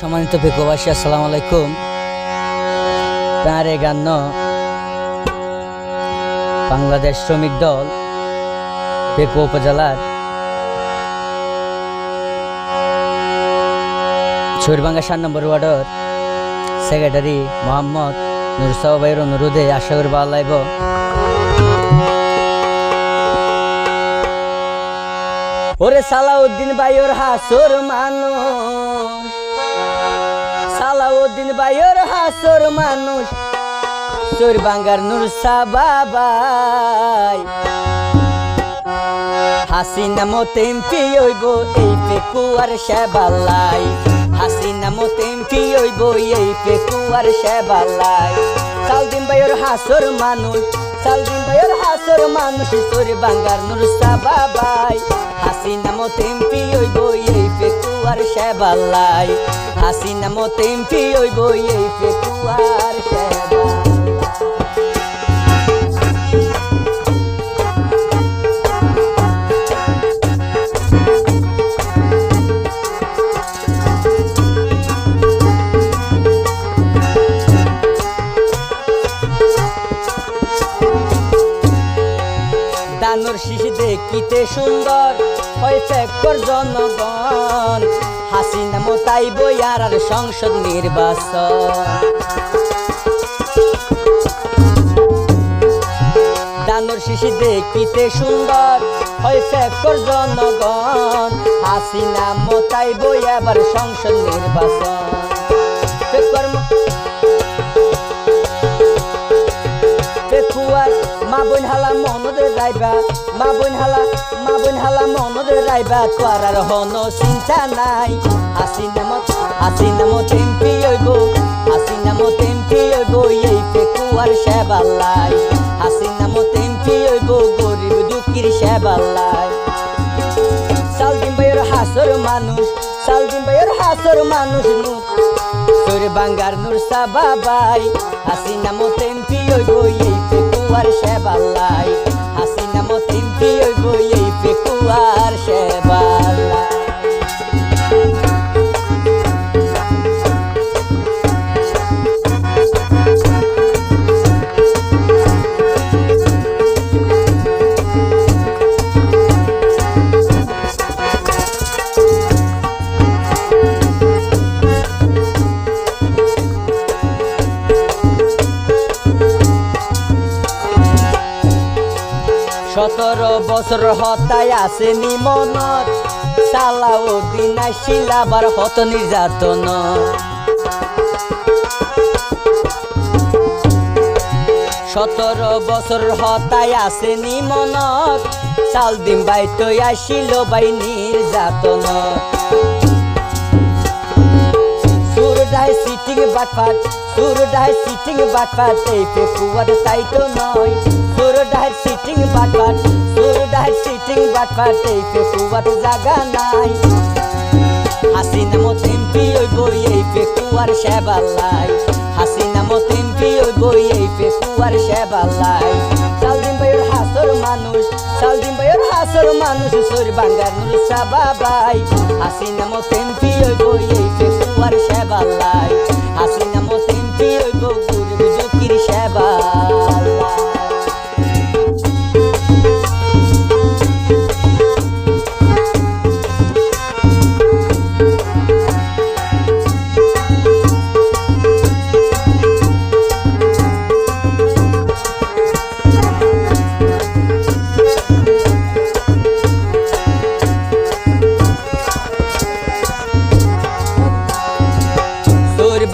সম্মানিত পেকুবাসী আসসালামু আলাইকুম। তাঁর গান বাংলাদেশ শ্রমিক দল পেকু উপজেলার ছুরবাঙ্গা সাত নম্বর ওয়ার্ডর সেক্রেটারি মোহাম্মদ নুরসাহ ভাইয়ের অনুরোধে আশা করি ভালো লাগব। ওরে সালাউদ্দিন ভাইয়ের হাসুর মানুষ সালাউদ্দিন ভাইয়ের হাসুর মানুষ। চোর বাঙ্গার নুরসা বাবাই হাসিনা মতেমপি হইব এই পেকুয়ার সেবালাই হাসিনা মতেমপি হইব এই পেকুয়ার সেবালাই সালদিন ভাইয়ের হাসুর মানুষ সালদিন ভাইয়ের হাসুর মানুষ, চোর বাঙ্গার নুরসা বাবাই হাসিনা মতেমপি হইব এই পেকুয়ার সেবালাই হাসিনা মতেমপি হইব এই ফেকুয়ার সেবালাই দানুর শিশি দেখিতে সুন্দর। হয় ফেকর জনগণ, হাসিনা মোতাই বইয়ার আর সংসদ নির্বাচন। দানুর শিশি দেখিতে সুন্দর, হয় ফেকর জনগণ, হাসিনা মোতাই বই আবার সংসদ নির্বাচন। ম- বোন হালা মনদের রাইবা। মা বোন হালা, মা বোন হালা মনদের রাইবা। তোর আর হন চিন্তা নাই। হাসিনা মত হাসিনা মত এমপি হইব। হাসিনা মত এমপি হইব, এই পেকুয়ার সেবালাই হাসিনা মত এমপি হইব, গরিব দুঃখীর সেবালাই সালদিন ভাইয়ের হাসর মানুষ সালদিন ভাইয়ের হাসর মানুষ নু তোর বাঙ্গার নুর নুরসা বাবাই হাসিনা মতেমপি হইব, এই পেকুয়ার সেবালাই হাসিনা সতেরো বছর হতায় আছে নিমনত সালাউদ্দিন শিলাবার হত নির্যাতন সতেরো বছর হতায় আছে নিমনত চাল দিন বাই তৈ আসিল বাই নির্যাতন সুর ডাই সিটিং বাটফাট সুর ডাই সিটিং বাটফাট এই পেকুয়ার তাইতো নয়। সুর ডাই সিটিং বাটফাট সুর ডাই সিটিং বাটফাট এই পেকুয়ার জায়গা নাই। হাসিনা মতেমপি ওই বই, এই পেকুয়ার সেবালাই হাসিনা মতেমপি ওই বই, এই পেকুয়ার সেবালাই সালদিন ভাইয়ের হাসর মানুষ সালদিন ভাইয়ের হাসর মানুষ, সর বাঙ্গার নুরসা বাবাই হাসিনা মতেমপি ওই বই, এই পেকুয়ার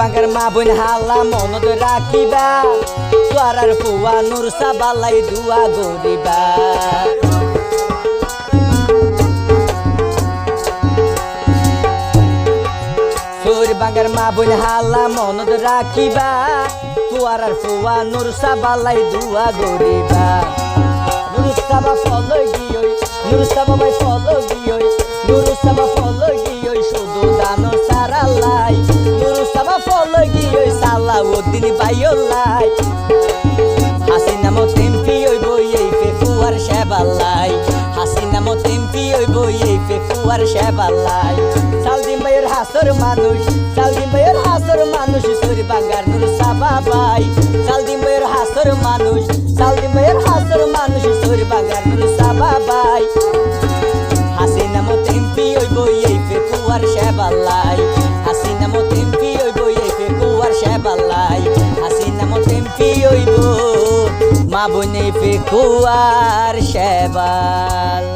বাঙ্গার মা বোন হালা মনত রাখিবা। তোয়ার পুয়া নুর সাবালাই দুয়া গরিবা বাঙ্গার মা বোন হালা মনত রাখিবা। তোয়ার পুয়া নুর সাবালাই দুয়া গরিবা নুরুস্তাবা ফলো গিয়ই নুরুস্তাবা ভাই ফলো গিয়ই নুরুস্তাবা ফলো গিয়ই সালাউদ্দিন বাইও লাই হাসিনা ওই বই এই পেকুয়ার সেবালাই হাসিনা ওই বই এই পেকুয়ার সেবালাই সালদিন ভাইয়ের হাসর মানুষ, সালদিন ভাইয়ের হাসর মানুষ সুর বাঙ্গার নুর সাবা ভাই সালদিন ভাইয়ের হাসর মানুষ, সালদিন ভাইয়ের হইব মা বনে ফেকুয়ার শেবাল।